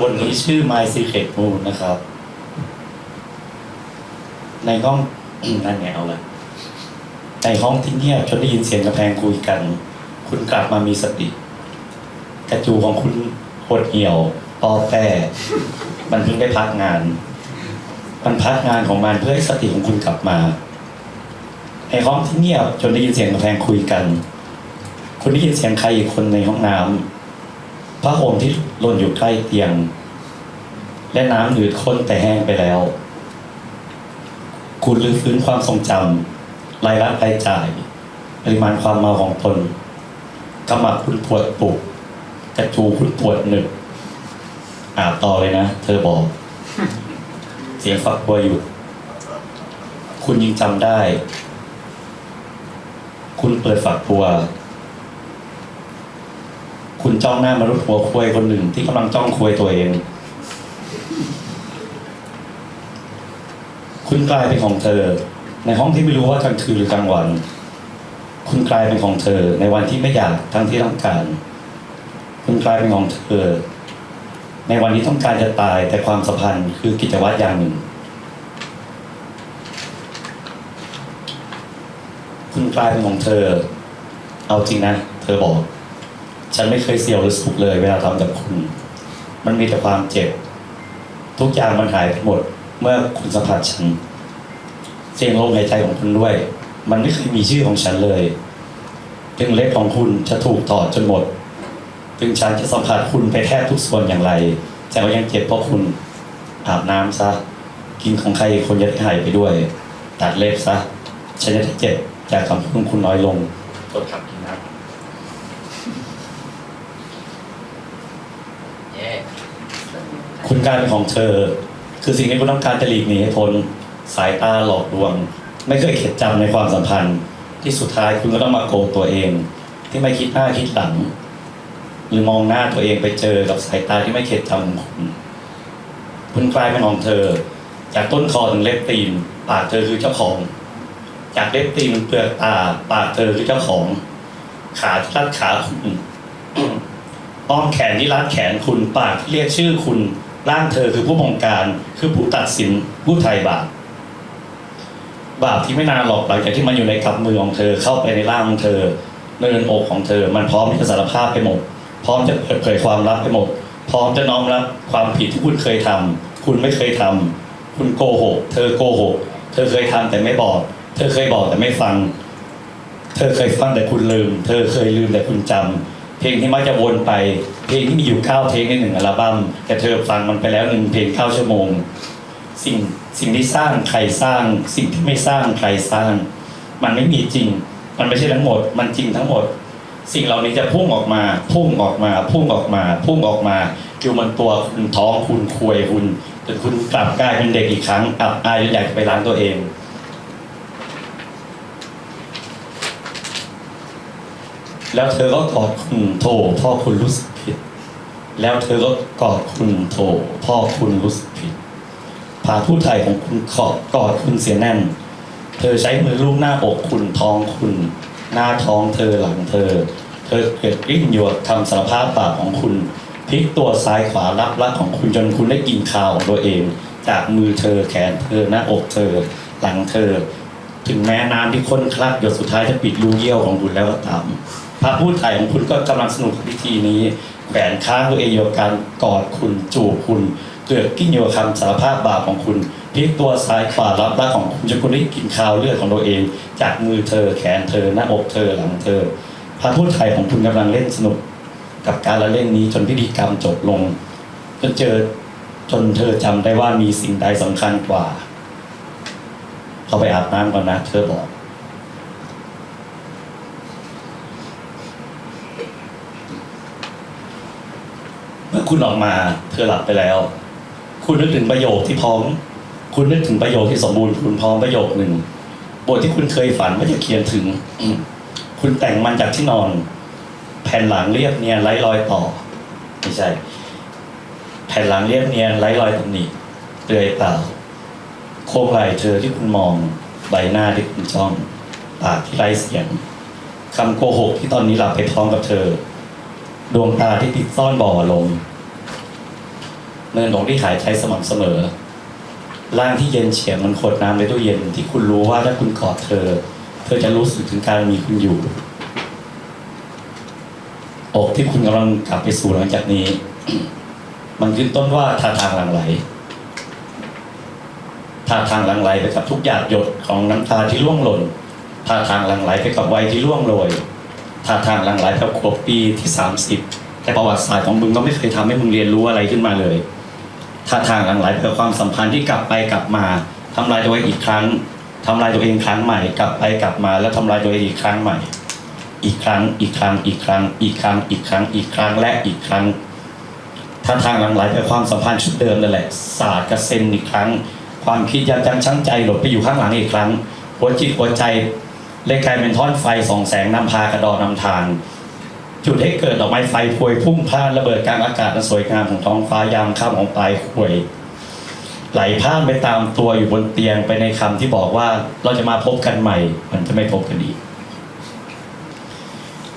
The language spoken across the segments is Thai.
บทนี้ชื่อ My Secret Moon นะครับ ในห้อง นั่นไงเอาละในห้องที่เงียบจนได้ยินเสียงกระแพงคุยกัน คุณกลับมามีสติกระจูของคุณหดเหี่ยวปอแปรมันเพิ่งได้พักงาน มันพักงานของมันเพื่อให้สติของคุณกลับมา ในห้องที่เงียบจนได้ยินเสียงกระแพงคุยกัน คุณได้ยินเสียงใครอีกคนในห้องน้ำผ้าห่มที่หล่นอยู่ใกล้เตียง และน้ำหนืดข้นแต่แห้งไปแล้ว คุณลืมฟื้นความทรงจำรายรับรายจ่าย ปริมาณความเมาของตนกำมับคุณปวดปุกกระจูคุณปวดหนึบอาบต่อเลยนะ เธอบอก เสียงฝักบัวอยู่คุณยังจำได้ คุณเปิดฝักบัวคุณจ้องหน้ามนุษย์หัวควยคนหนึ่งที่กำลังจ้องควยตัวเอง คุณกลายเป็นของเธอ ในห้องที่ไม่รู้ว่ากลางคืนหรือกลางวัน คุณกลายเป็นของเธอ ในวันที่ไม่อยากทั้งที่ต้องการ คุณกลายเป็นของเธอ ในวันที่ต้องการจะตายแต่ความสัมพันธ์คือกิจวัตรอย่างหนึ่ง คุณกลายเป็นของเธอ เอาจริงนะ เธอบอก ฉันไม่เคยเสียวหรือสุขเลย เวลาทำกับคุณ มันมีแต่ความเจ็บ ทุกอย่างมันหายไปหมด เมื่อคุณสัมผัสฉันเสียงลมหายใจของคุณด้วย มันไม่เคยมีชื่อของฉันเลยถึงเล็บของคุณจะถูกถอดจนหมดถึงฉันจะสัมผัสคุณไปแทบทุกส่วนอย่างไร แต่ก็ยังเจ็บเพราะคุณอาบน้ำซะ กินของใครคนจะได้หายไปด้วย ตัดเล็บซะ ฉันจะได้เจ็บจากคำพูดของคุณน้อยลงโทษครับพี่นะเย้คุณกลายเป็นของเธอ คือสิ่งที่คุณต้องการจะหลีกหนีให้พ้นสายตาหลอกลวง ไม่เคยเข็ดจำในความสัมพันธ์ ที่สุดท้ายคุณก็ต้องมาโกรธตัวเอง ที่ไม่คิดหน้าคิดหลัง หรือมองหน้าตัวเองไปเจอกับสายตาที่ไม่เข็ดจำของคุณคุณกลายเป็นของเธอ จากต้นคอถึงเล็บตีนปากเธอคือเจ้าของ จากเล็บตีนเปลือกตาปากเธอคือเจ้าของ ขาที่รัดขาคุณอ้อมแขนที่รัดแขนคุณปากที่เรียกชื่อคุณ ร่างเธอคือผู้บงการคือผู้ตัดสินผู้ไทยบาปบาปที่ไม่นานหรอกหลังจากที่มันอยู่ในกำมือของเธอเข้าไปในร่างของเธอเนินอกของเธอ มันพร้อมที่จะสารภาพไปหมด พร้อมจะเปิดเผยความลับไปหมด พร้อมจะน้อมรับความผิดที่คุณเคยทำคุณไม่เคยทำคุณโกหก เธอโกหก เธอเคยทำแต่ไม่บอก เธอเคยบอกแต่ไม่ฟัง เธอเคยฟังแต่คุณลืม เธอเคยลืมแต่คุณจำ เพลงที่มักจะวนไป เพลงที่มีอยู่เก้าเพลงในหนึ่งอัลบั้มแต่เธอฟังมันไปแล้วหนึ่งเพลงเก้าชั่วโมง สิ่งสิ่งที่สร้างใครสร้าง สิ่งที่ไม่สร้างใครสร้าง มันไม่มีจริง มันไม่ใช่ทั้งหมด มันจริงทั้งหมด สิ่งเหล่านี้จะพุ่งออกมา พุ่งออกมาพุ่งออกมา พุ่งออกมาคือมันตัวคุณท้องคุณควยคุณจนคุณกลับกลายเป็นเด็กอีกครั้งอับอายจนอยากจะไปล้างตัวเอง แล้วเธอก็กอดคุณโถพ่อคุณรู้สึกผิด แล้วเธอก็กอดคุณโถพ่อคุณรู้สึกผิดพาผู้ไทยของคุณขอบกอดคุณเสียแน่น เธอใช้มือลูบหน้าอกคุณท้องคุณ หน้าท้องเธอหลังเธอ เธอเกิดกลิ้นอยู่กับคำสารภาพบาปของคุณพลิกตัวซ้ายขวารับรักของคุณจนคุณได้กินข่าวของตัวเอง จากมือเธอแขนเธอหน้าอกเธอ หลังเธอ ถึงแม้น้ำที่ข้นคลักหยดสุดท้ายจะปิดรูเยี่ยวของคุณแล้วก็ตาม พระผู้ไถ่ของคุณก็กำลังสนุกกับพิธีนี้แขวนข้างตัวเองอยู่กับการกอดคุณจูบคุณเกิดกิ้งอยู่กับคำสารภาพบาปของคุณพลิกตัวซ้ายขวารับรักของคุณจนคุณได้กินข้าวเลือดของตัวเอง จากมือเธอแขนเธอหน้าอกเธอหลังเธอ พระผู้ไถ่ของคุณกำลังเล่นสนุกกับการละเล่นนี้จนพิธีกรรมจบลง จนเจอจนเธอจำได้ว่ามีสิ่งใดสำคัญกว่า เขาไปอาบน้ำก่อนนะ เธอบอก เมื่อ คุณออกมาเธอหลับไปแล้ว คุณนึกถึงประโยคที่พร้อม คุณนึกถึงประโยคที่สมบูรณ์คุณพร้อมประโยคหนึ่งบทที่คุณเคยฝันว่าจะเขียนถึง คุณแต่งมันจากที่นอน แผ่นหลังเรียบเนียนไร้รอยต่อไม่ใช่ แผ่นหลังเรียบเนียนไร้รอยตำหนิเปลือยเปล่าโครงไหล่เธอที่คุณมองใบหน้าที่คุณจ้องปากที่ไร้เสียงคำโกหกที่ตอนนี้หลับไปพร้อมกับเธอ ดวงตาที่ติดซ่อนบ่อลม เนินของที่หายใจสม่ำเสมอ ร่างที่เย็นเฉียบมันขดน้ำในตู้เย็นที่คุณรู้ว่าถ้าคุณกอดเธอ เธอจะรู้สึกถึงการมีคุณอยู่อกที่คุณกำลังกลับไปสู่หลังจากนี้ มันขึ้นต้นว่าท่าทางหลังไหลท่าทางหลังไหลไปกับทุกหยาดหยดของน้ำตาที่ร่วงหล่นท่าทางหลังไหลไปกับวัยที่ร่วงโรยท่าทางหลังไหลไปกับขวบปีที่สามสิบแต่ประวัติศาสตร์ของมึงก็ไม่เคยทำให้มึงเรียนรู้อะไรขึ้นมาเลย ท่าทางหลังไหลไปกับความสัมพันธ์ที่กลับไปกลับมาทำลายตัวเองอีกครั้งทำลายตัวเองครั้งใหม่ กลับไปกลับมา แล้วทำลายตัวเองอีกครั้งใหม่ อีกครั้งอีกครั้งอีกครั้ง อีกครั้งอีกครั้งอีกครั้งและอีกครั้งถ้าทางหลังไหลไปความสัมพันธ์ชุดเดิมนั่นแหละศาสตร์กระเซ็นอีกครั้ง ความคิดยับยั้งชั่งใจหลบไปอยู่ข้างหลังอีกครั้งหัวจิตหัวใจเลยกลายเป็นท่อนไฟสองแสงนำพากระดอนนำทาง จุดให้เกิดดอกไม้ไฟพวยพุ่งพล่านระเบิดกลางอากาศอันสวยงามของท้องฟ้ายามค่ำของปลายขวยไหลพ่านไปตามตัวอยู่บนเตียงไปในคำที่บอกว่าเราจะมาพบกันใหม่ มันจะไม่พบกันอีก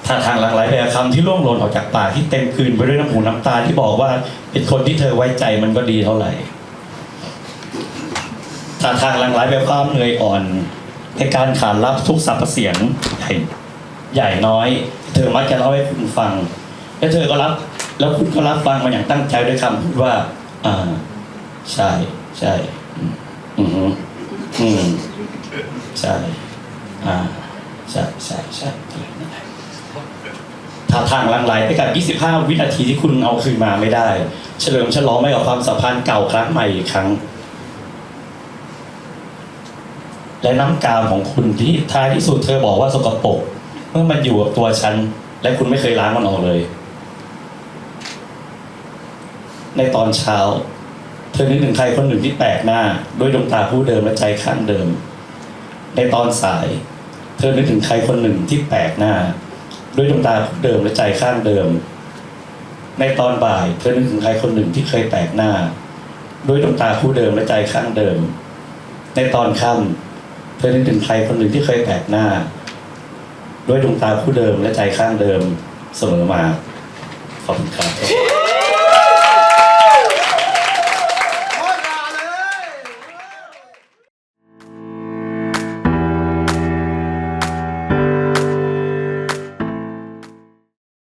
ท่าทางหลังไหลไปกับคำที่ร่วงหล่นออกจากปากที่เต็มคืนไปด้วยน้ำหูน้ำตาที่บอกว่า เป็นคนที่เธอไว้ใจมันก็ดีเท่าไหร่ท่าทางหลังไหลไปความเหนื่อยอ่อน ในการขานรับทุกสรรพเสียงใหญ่ ใหญ่น้อย เธอมักจะเล่าให้คุณฟัง และเธอก็รับ แล้วคุณก็รับฟังมาอย่างตั้งใจด้วยคำพูดว่า อ่า ใช่ ใช่อืมอืมอืมใช่ อ่า ใช่ใช่ใช่ท่าทางลังไหลไปกับ 25 วินาทีที่คุณเอาคืนมาไม่ได้ เฉลิมฉลองไปกับความสัมพันธ์เก่าครั้งใหม่อีกครั้ง และน้ำกามของคุณที่ท้ายที่สุดเธอบอกว่าสกปรก เมื่อมันอยู่กับตัวฉัน และคุณไม่เคยล้างมันออกเลย ในตอนเช้า เธอนึกถึงใครคนหนึ่งที่แปลกหน้า ด้วยดวงตาผู้เดิมและใจข้างเดิม ในตอนสาย เธอนึกถึงใครคนหนึ่งที่แปลกหน้า ด้วยดวงตาผู้เดิมและใจข้างเดิม ในตอนบ่าย เธอนึกถึงใครคนหนึ่งที่เคยแปลกหน้า ด้วยดวงตาผู้เดิมและใจข้างเดิม ในตอนค่ำเธอนึกถึงใครคนหนึ่งที่เคยแปลกหน้า ด้วยดวงตาผู้เดิมและใจข้างเดิมเสมอมา ขอบคุณครับ